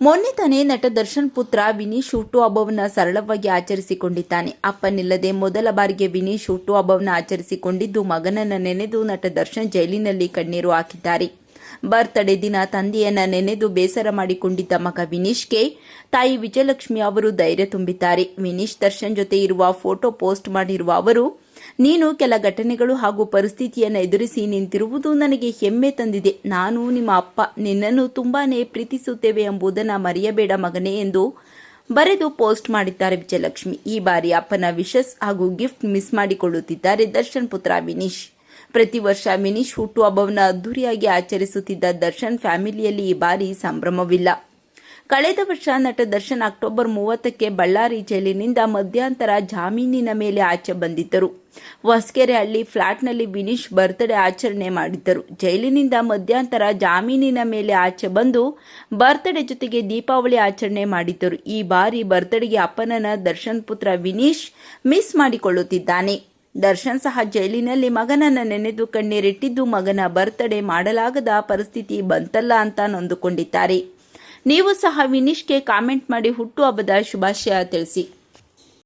ಮೊನ್ನೆ ತಾನೇ ನಟ ದರ್ಶನ್ ಪುತ್ರ ವಿನೀಶ್ ಹುಟ್ಟುಹಬ್ಬವನ್ನು ಸರಳವಾಗಿ ಆಚರಿಸಿಕೊಂಡಿದ್ದಾನೆ. ಅಪ್ಪನಿಲ್ಲದೆ ಮೊದಲ ಬಾರಿಗೆ ವಿನೀಶ್ ಹುಟ್ಟುಹಬ್ಬವನ್ನು ಆಚರಿಸಿಕೊಂಡಿದ್ದು ಮಗನನ್ನು ನೆನೆದು ನಟ ದರ್ಶನ್ ಜೈಲಿನಲ್ಲಿ ಕಣ್ಣೀರು ಹಾಕಿದ್ದಾರೆ. ಬರ್ತ್ಡೇ ದಿನ ತಂದೆಯನ್ನ ನೆನೆದು ಬೇಸರ ಮಾಡಿಕೊಂಡಿದ್ದ ಮಗ ವಿನೀಶ್ಗೆ ತಾಯಿ ವಿಜಯಲಕ್ಷ್ಮಿ ಅವರು ಧೈರ್ಯ ತುಂಬಿದ್ದಾರೆ. ವಿನೀಶ್ ದರ್ಶನ್ ಜೊತೆ ಇರುವ ಫೋಟೋ ಪೋಸ್ಟ್ ಮಾಡಿರುವ ಅವರು, ನೀನು ಕೆಲ ಘಟನೆಗಳು ಹಾಗೂ ಪರಿಸ್ಥಿತಿಯನ್ನು ಎದುರಿಸಿ ನಿಂತಿರುವುದು ನನಗೆ ಹೆಮ್ಮೆ ತಂದಿದೆ. ನಾನು ನಿಮ್ಮ ಅಪ್ಪ. ನಿನ್ನನ್ನು ತುಂಬಾನೇ ಪ್ರೀತಿಸುತ್ತೇವೆ ಎಂಬುದನ್ನು ಮರೆಯಬೇಡ ಮಗನೇ ಎಂದು ಬರೆದು ಪೋಸ್ಟ್ ಮಾಡಿದ್ದಾರೆ ವಿಜಯಲಕ್ಷ್ಮಿ. ಈ ಬಾರಿ ಅಪ್ಪನ ವಿಶಸ್ ಹಾಗೂ ಗಿಫ್ಟ್ ಮಿಸ್ ಮಾಡಿಕೊಳ್ಳುತ್ತಿದ್ದಾರೆ ದರ್ಶನ್ ಪುತ್ರ ವಿನೀಶ್. ಪ್ರತಿ ವರ್ಷ ವಿನೀಶ್ ಹುಟ್ಟುಹಬ್ಬವನ್ನು ಅದ್ದೂರಿಯಾಗಿ ಆಚರಿಸುತ್ತಿದ್ದ ದರ್ಶನ್ ಫ್ಯಾಮಿಲಿಯಲ್ಲಿ ಈ ಬಾರಿ ಸಂಭ್ರಮವಿಲ್ಲ. ಕಳೆದ ವರ್ಷ ನಟ ದರ್ಶನ್ ಅಕ್ಟೋಬರ್ ಮೂವತ್ತಕ್ಕೆ ಬಳ್ಳಾರಿ ಜೈಲಿನಿಂದ ಮಧ್ಯಾಂತರ ಜಾಮೀನಿನ ಮೇಲೆ ಆಚೆ ಬಂದಿದ್ದರು. ಹೊಸಕೆರೆ ಹಳ್ಳಿ ಫ್ಲಾಟ್ನಲ್ಲಿ ವಿನೀಶ್ ಬರ್ತ್ಡೇ ಆಚರಣೆ ಮಾಡಿದ್ದರು. ಜೈಲಿನಿಂದ ಮಧ್ಯಾಂತರ ಜಾಮೀನಿನ ಮೇಲೆ ಆಚೆ ಬಂದು ಬರ್ತ್ಡೇ ಜೊತೆಗೆ ದೀಪಾವಳಿ ಆಚರಣೆ ಮಾಡಿದ್ದರು. ಈ ಬಾರಿ ಬರ್ತ್ಡೇಗೆ ಅಪ್ಪನನ ದರ್ಶನ್ ಪುತ್ರ ವಿನೀಶ್ ಮಿಸ್ ಮಾಡಿಕೊಳ್ಳುತ್ತಿದ್ದಾನೆ. ದರ್ಶನ್ ಸಹ ಜೈಲಿನಲ್ಲಿ ಮಗನನ್ನು ನೆನೆದು ಕಣ್ಣೀರಿಟ್ಟಿದ್ದು ಮಗನ ಬರ್ತ್ಡೇ ಮಾಡಲಾಗದ ಪರಿಸ್ಥಿತಿ ಬಂತಲ್ಲ ಅಂತ ನೊಂದುಕೊಂಡಿದ್ದಾರೆ. ನೀವು ಸಹ ವಿನೀಶ್ಗೆ ಕಾಮೆಂಟ್ ಮಾಡಿ ಹುಟ್ಟುಹಬ್ಬದ ಶುಭಾಶಯ ತಿಳಿಸಿ.